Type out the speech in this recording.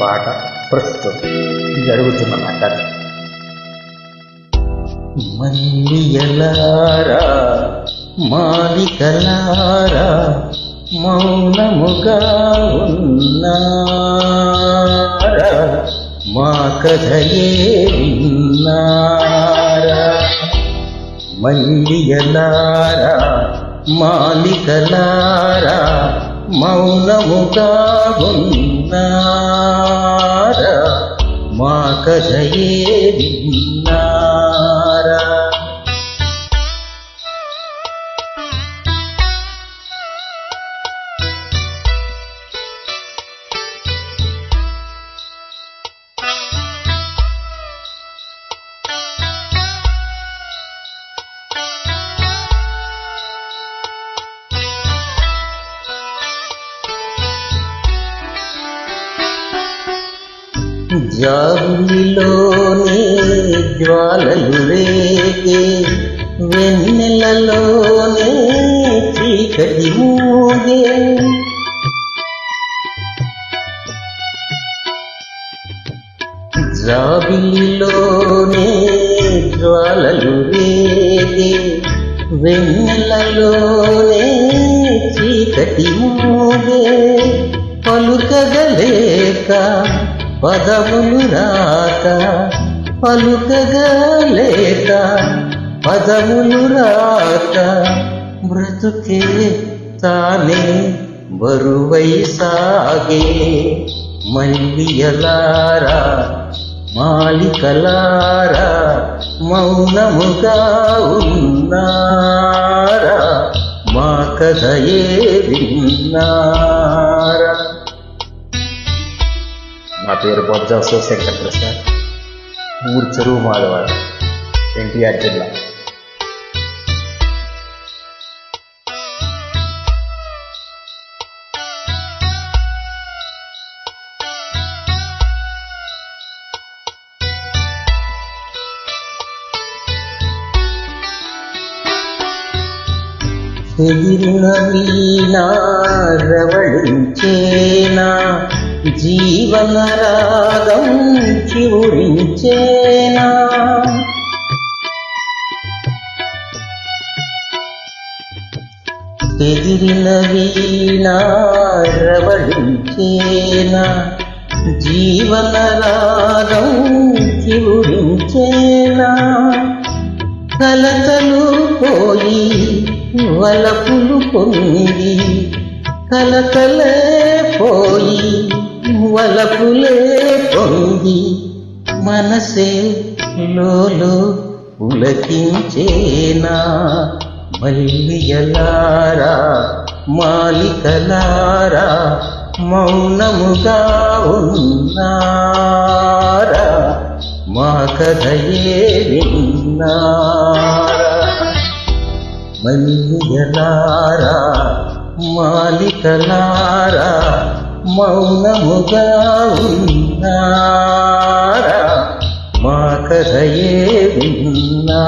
పాట ప్రస్తుతం జరుగుతున్న నాటకం మల్లియలారా మాలికలారా మౌనముగా ఉన్నారా? మా కథయే విన్నారా? మల్లియలారా మాలికలారా మౌనముగా ఉన్నా మా జాబిలిలోనే జ్వాలలు రేగే వెన్నెలలోనే చీకటి మూగే. జాబిలిలోనే జ్వాలలు రేగే వెన్నెలలోనే చీకటి మూగే. పలుకగలేక పదములు రాక పలుకగలేక పదములు రాక బ్రతుకే తానే బరువై సాగే మల్లియలారా మాలికలారా మౌనముగా ఉన్నారా మా కథయే విన్నారా? నా పేరు బొజ్జ శివశంకర్ ప్రసాద్ ఊరు చెరువు మాధవాడ ఎన్టీఆర్ జిల్లా. ఎదిరిన వీణా రవళించేనా? జీవన రాగం చివురించేనా? ఎదిరిన వీణా రవళించేనా? జీవన రాగం చివురించేనా? కలతలు పోయి వలపులు పొంది కలతలే పోయి వలపులే పొంది మనసే లోలో పులకించేనా? మల్లియలారా మాలికలారా? మౌనముగా ఉన్నారా? మా కథయే విన్నారా? మల్లియలారా మాలికలారా? మౌనముగా ఉన్నారా? మా కథయే విన్నా